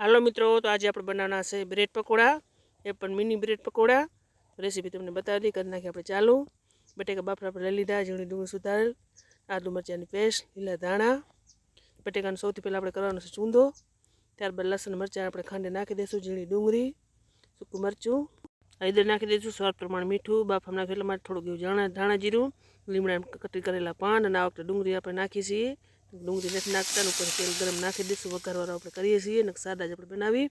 હાલો મિત્રો, તો આજે આપણે બનાવવાના છે બ્રેડ પકોડા, એ પણ મિની બ્રેડ પકોડા. રેસીપી તમને બતાવી દી કરી નાખી આપણે ચાલુ. બટેકા બાફરા આપણે લઈ લીધા, ઝીણી ડુંગળી સુધારેલ, આદુ મરચાંની પેસ્ટ, લીલા ધાણા. બટેકાનું સૌથી પહેલાં આપણે કરવાનો છે ચૂંદો. ત્યારબાદ લસણ, મરચાં આપણે ખાંડે નાખી દઈશું, ઝીણી ડુંગળી, સૂકું મરચું. હળદર નાખી દઈશું, સ્વાદ પ્રમાણે મીઠું બાફા નાખી એટલે માટે થોડુંક એવું ધાણા ધાણા જીરું લીમડા કટરી કરેલા પાન, અને આ વખતે ડુંગળી આપણે નાખી ડુંગળી નથી નાખતા ઉપર તેલ ગરમ નાખી દઈશું, વઘારવાળો આપણે કરીએ છીએ, ને સાદા જ આપણે બનાવી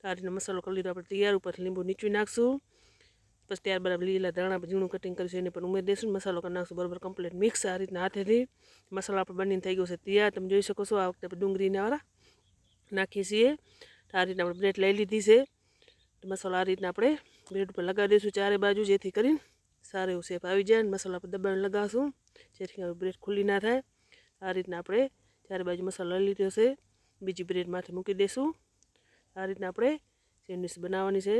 તો રીતનો મસાલો કરી લીધો, આપણે તૈયાર ઉપર લીંબુ નીચું નાખશું. પછી ત્યારબાદ આપણે લીલા ધાણા ઝીણું કટિંગ કરીશું, એને પણ ઉમેરી દઈશું મસાલો કરી નાખશું, બરાબર કમ્પ્લીટ મિક્સ આ રીતના હાથેથી. મસાલો આપણે બનીને થઈ ગયો છે તૈયાર, તમે જોઈ શકો છો, આ વખતે ડુંગળીના વાળા નાખીએ છીએ. આ રીતના આપણે બ્રેડ લઈ લીધી છે. મસાલો આ રીતના આપણે બ્રેડ ઉપર લગાવી દઈશું ચારે બાજુ, જેથી કરીને સારો એવો શેપ આવી જાય અને મસાલો આપણે દબાણ લગાવશું, જેથી બ્રેડ ખુલ્લી ના થાય. આ રીતના આપણે ચારે બાજુ મસાલો લઈ લીધો છે. બીજી બ્રેડ માથે મૂકી દઈશું આ રીતના આપણે સેન્ડવિચ બનાવવાની છે.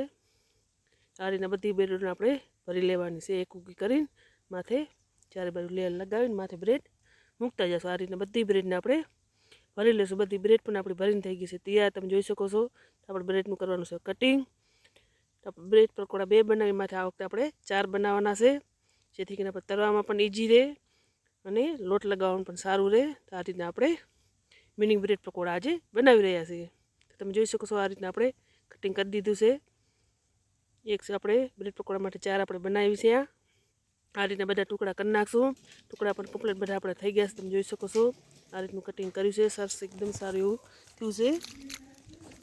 આ રીતના બધી બ્રેડને આપણે ભરી લેવાની છે. એક કૂકી કરીને માથે ચારે બાજુ લેયર લગાવીને માથે બ્રેડ મૂકતા જશું. આ રીતના બધી બ્રેડને આપણે ભરી લઈશું બધી બ્રેડ પણ આપણી ભરીને થઈ ગઈ છે. તૈયાર તમે જોઈ શકો છો. આપણે બ્રેડનું કરવાનું છે કટિંગ. આપણે બ્રેડ પકોડા બે બનાવી માથે આ વખતે આપણે ચાર બનાવવાના છે. જેથી કરીને આપણે તરવામાં પણ ઇઝી રહે. અને લોટ લગાવવાનું પણ સારું રહે. તો આ રીતના આપણે મિની બ્રેડ પકોડા આજે બનાવી રહ્યા છીએ. તમે જોઈ શકો છો આ રીતના આપણે કટિંગ કરી દીધું છે. એક આપણે બ્રેડ પકોડા માટે ચાર આપણે બનાવી છે આ. આ રીતના બધા ટુકડા કરી નાખશું. ટુકડા પણ કમ્પ્લીટ બધા આપણે થઈ ગયા છે. તમે જોઈ શકો છો આ રીતનું કટિંગ કર્યું છે. સરસ એકદમ સારું એવું થયું છે.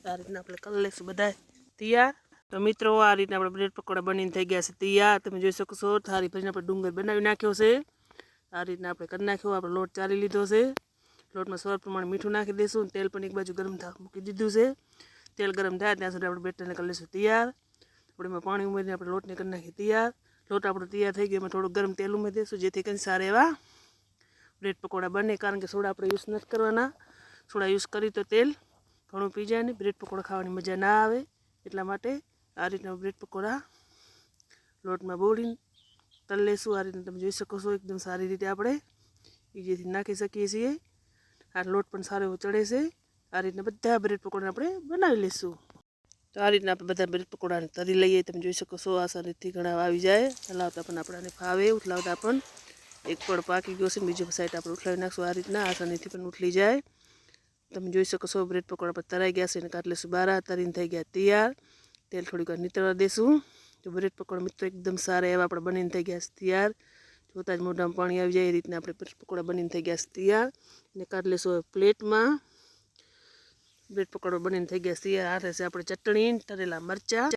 આ રીતના આપણે કરી લઈશું બધા તૈયાર? તો મિત્રો, આ રીતના આપણે બ્રેડ પકોડા બનીને થઈ ગયા છે. તૈયાર? તમે જોઈ શકો છો. થારી ભરીને આપણે ડુંગર બનાવી નાખ્યો છે. આ રીતના આપણે કરી નાખ્યો, આપણે લોટ ચાલી લીધો છે. લોટમાં સ્વાદ પ્રમાણે મીઠું નાખી દઈશું તેલ પણ એક બાજુ ગરમ થાય મૂકી દીધું છે. તેલ ગરમ થાય ત્યાં સુધી આપણે બેટરને કરી લઈશું તૈયાર. આપણે એમાં પાણી ઉમેરીને આપણે લોટને કરી નાખીએ તૈયાર. લોટ આપણો તૈયાર થઈ ગયો, એમાં થોડું ગરમ તેલ ઉમેરી દઈશું, જેથી કરીને સારા એવા બ્રેડ પકોડા બને, કારણ કે સોડા આપણે યુઝ નથી કરવાના. સોડા યુઝ કરી તો તેલ ઘણું પી જાય ને બ્રેડ પકોડા ખાવાની મજા ના આવે. એટલા માટે આ રીતના બ્રેડ પકોડા લોટમાં બોળીને તલ લેશું આ રીતના તમે જોઈ શકો છો, એકદમ સારી રીતે આપણે ઇઝીથી નાખી શકીએ છીએ. આ લોટ પણ સારો એવો ચડે છે. આ રીતના બધા બ્રેડ પકોડા આપણે બનાવી લઈશું. તો આ રીતના આપણે બધા બ્રેડ પકોડાને તરી લઈએ, તમે જોઈ શકો છો આસાનીથી ઘણા આવી જાય. હલાવતા પણ આપણાને ફાવે ઉઠલાવતા પણ. એક પણ પાકી ગયો છે બીજી સાઈડ આપણે ઉઠલાવી નાખશું. આ રીતના આસાનીથી પણ ઉઠલી જાય. તમે જોઈ શકો છો, બ્રેડ પકોડા પર તરાઈ ગયા છે અને કાઢી લઈશું બારા તરીને થઈ ગયા તૈયાર. તેલ થોડીક વાર નીતરવા દેશું. તો બરેટ પકોડા મિત્રો એકદમ સારા એવા આપણે બનીને થઈ ગયા છે તૈયાર. જોતા જ મોઢામાં પાણી આવી જાય એ રીતના આપણે બ્રેડ પકોડા બનીને થઈ ગયા છે તૈયાર. અને કાઢી લઈશું પ્લેટમાં. બ્રેડ પકોડો બનીને થઈ ગયા છે તૈયાર. હાથે આપણે ચટણી, તરેલા મરચાં.